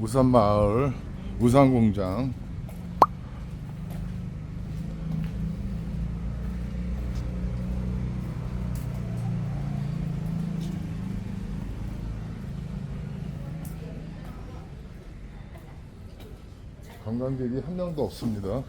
우산마을 우산공장 관광객이 한 명도 없습니다.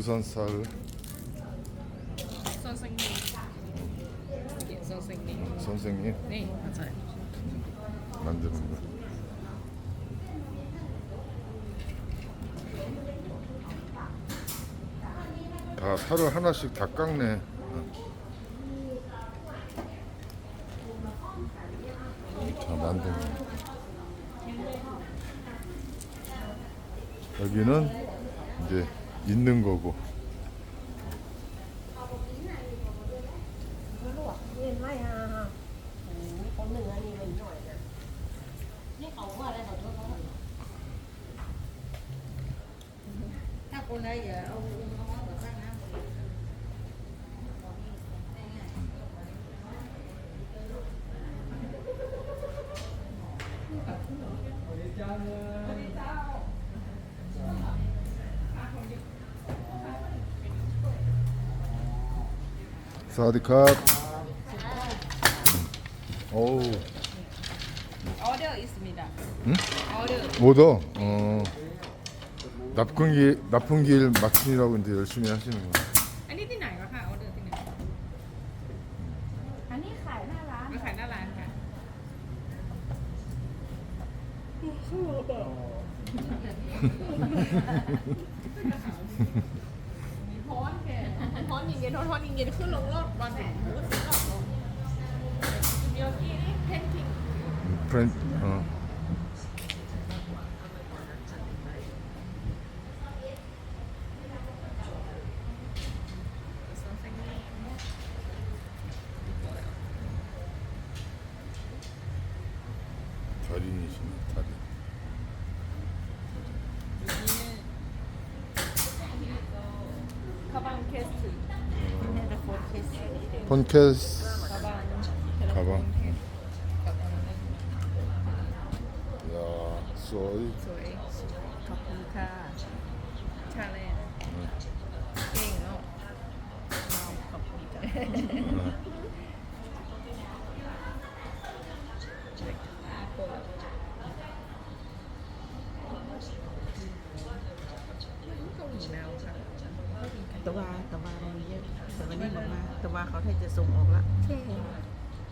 쌀 선생님. 예, 선생님. 선생님 네, 맞아요. 만드는 거. 다 살을 하나씩 다 깎네. 다 만드는 거. 여기는 있는 거고. เ 사디캅. 어우, 오더 있습니다. 응? 오더. 오더. 어. 나쁜 길 나쁜 길 막힌이라고 이제 열심히 하시는 거. อันนี้ที่ไหนวะคะออเดอร์ที่ไหน อันนี้ขายหน้าร้าน มาขายหน้าร้านค่ะ ยิงเย็นพอนยิงเย็นขึ้นลงรถวันไหนหมูซื้อรอบลงเดียวกี้นี่เพนทิง 프렌. 폰캐스 가방. 가방. 가방. 야, 쏘이. สวยขอบคุณค่ะชาเลนเก่งเนาะเราขอบคุณค่ะเ ส่งออกละ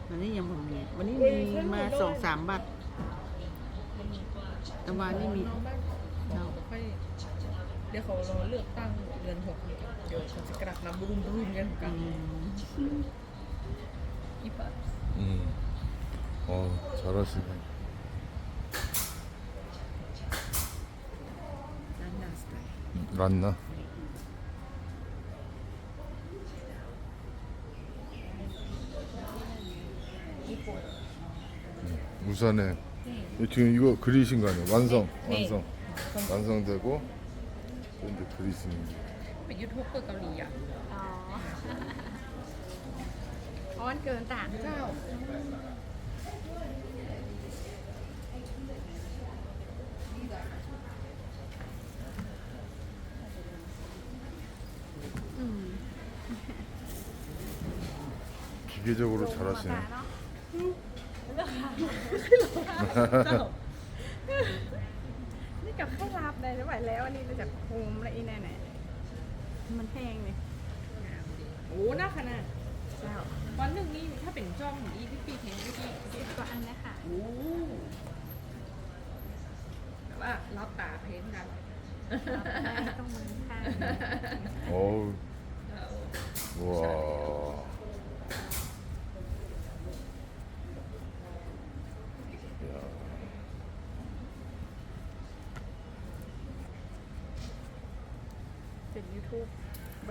วันนี้ยังผมมีวันนี้มีมาสองสามบัตรตะวานี่มี น้องบ้านเราค่อยเดี๋ยวเขารอเลือกตั้งเดือนหกเนี่ยเดี๋ยวเขาจะกลับมาบูมบูมกันกั อื น ม อีปัส 음. 어, 잘하시네. นั่นนาสไตล์ 란나. 우산에 지금 이거 그리신 거 아니에요? 완성, 네. 완성, 완성되고 또 이제 그리시는 거. เป็นยูทูบเบอร์เกาหลีอ่ะ อ๋ออ้อนเกินต่าง เจ้า อืม 기계적으로 잘하시네. นี่ นี่กับแค่รับได้หรือเปแล้วอันนี้มาจากโฮมและอีแน่ไหนมันแพงเลยโอ้หน้าขนาดเวันหนึ่งนี่ถ้าเป็นจ้องอีพี่ปีแพงพี่ปีสิกว่อันนะค่ะโอ้แต่ว่ารับตาเพ้นกันต้องมือค่งโอ้ว้า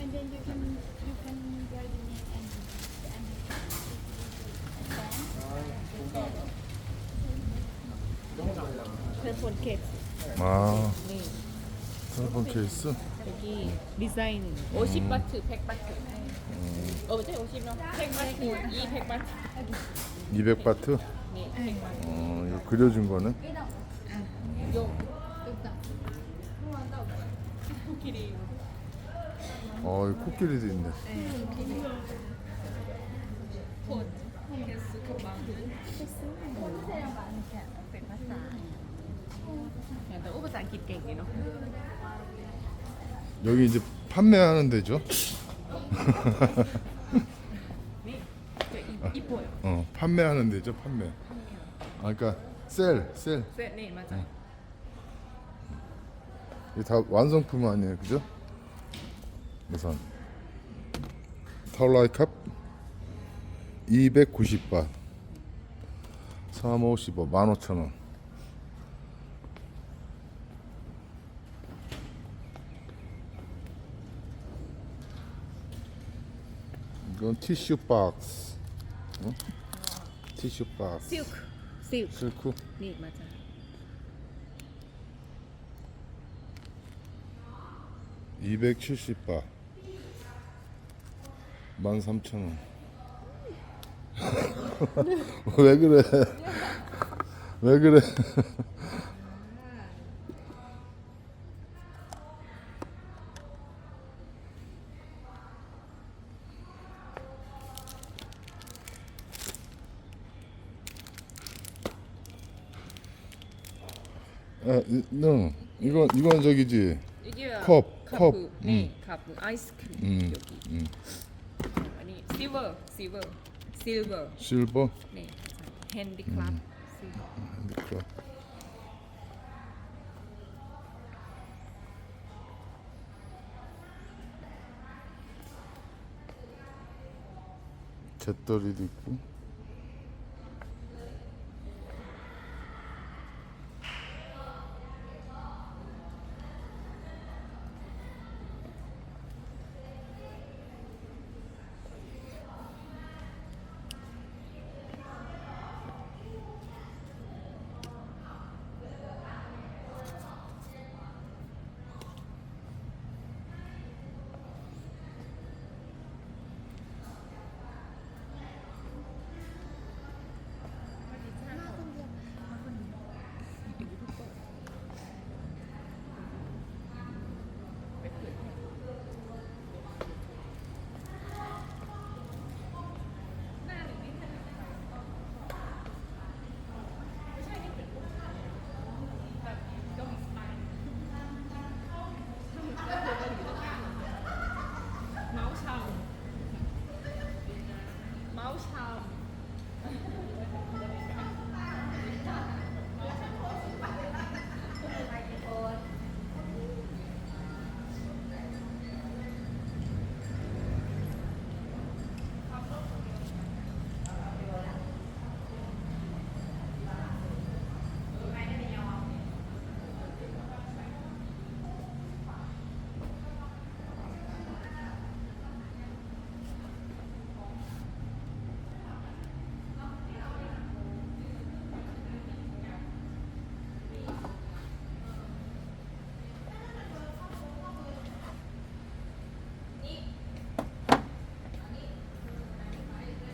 And then you can you can wear the name and 텔폰 케이스. 아, 네. telephone 케이스. 여기 디자인 50바트, 100바트. 어, 맞아요. 50요. 100바트, 200바트. 200바트. 네, 100바트. 어, 이거 그려준 거는 요. 코끼리. 어, 이 코끼리도 있네. 폰. 케이스 금방. เป็นภาษาแต่อุปสรรคกิจเก่งดีเนาะ 여기 이제 판매하는 데죠? 네. 이, 이, 뻐요 어, 판매하는 데죠, 판매. 아, 그러니까 셀, 셀. 네, 네 맞아요. 이게 다 완성품 아니에요, 그죠? 우선 타올라이 컵 290바 350원 15,000원 이건 티슈 박스. 응? 티슈 박스. 실크. 실크. 실크. 네, 맞아. 이백칠십 바 만 삼천 원 왜 그래? 왜 그래? 아, 이- 너 이건 이건 저기지. 이게 컵, 컵. 카프 네 음. 카프 아이스크림 음, 여기. 음. 아니 실버 실버 실버 실버 네 핸디크랍 실버 잿더리도 있고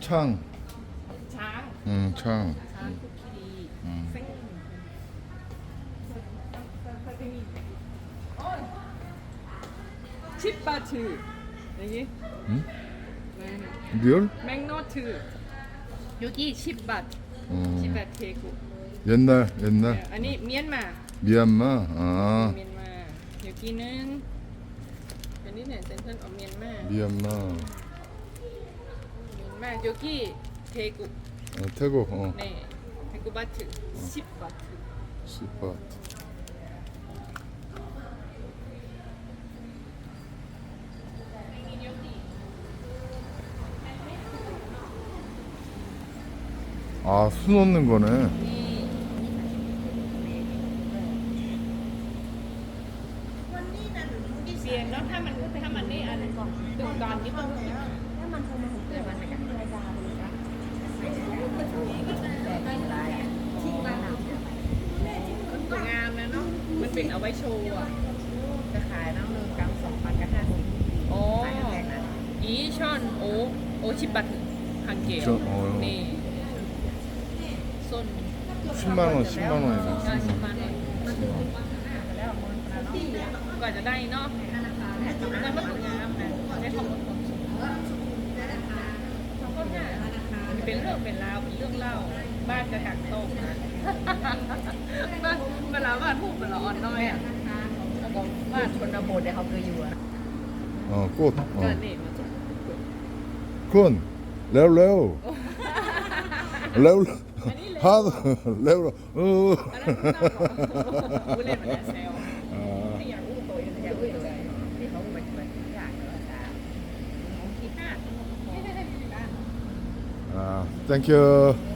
창. 장. 응, 창. 10바트 어. 여기. 응? 네. 리얼? 맥노트. 여기 칩바트. 어. 칩바트고. 옛날 옛날. 네, 아니 미얀마. 미얀마. 아. 미얀마. 여기는 여기는 센터 어, 미얀마. 미얀마. เมียนมาโยกี้เทกุ 어, 태국 어 เน่เทกุบัตถึสิบบาท 10바트 아, 수 넣는 거네. เบียนแล้วถ้ามันถ้ามันนี่อันตึกตอนนี้ต้อง แต่มันไม่กันแต่กินลายที่บ้านเรา มันสวยงามนะเนาะมันเป็นเอาไว้โชว์อ่ะ จะขายน้ำหนึ่งกรัมสองพันกับห้าสิบ โอ้ ขายตั้งแต่นั้น อีช่อนโอโอชิบัตฮังเกล 저, 어, นี่ส้น 10만 원, 10만 원이네. ใช่ชิบาหน่อยกว่าจะได้เนาะนั่นก็สวยงามนะได้ความอดทนสูงก็ ง เป็นเรื่องเป็นราวเป็นเรื่องเล่า บ้านจะกักโต๊กเวลาบ้านพูดเป็นละอ่อนน้อยอะบ้านชนบทเนี่ยเขาเคยอยู่อะอ๋อกดอ๋อคุณเร็วเร็วเร็วฮัลโหลเร็วเออ Uh, thank you.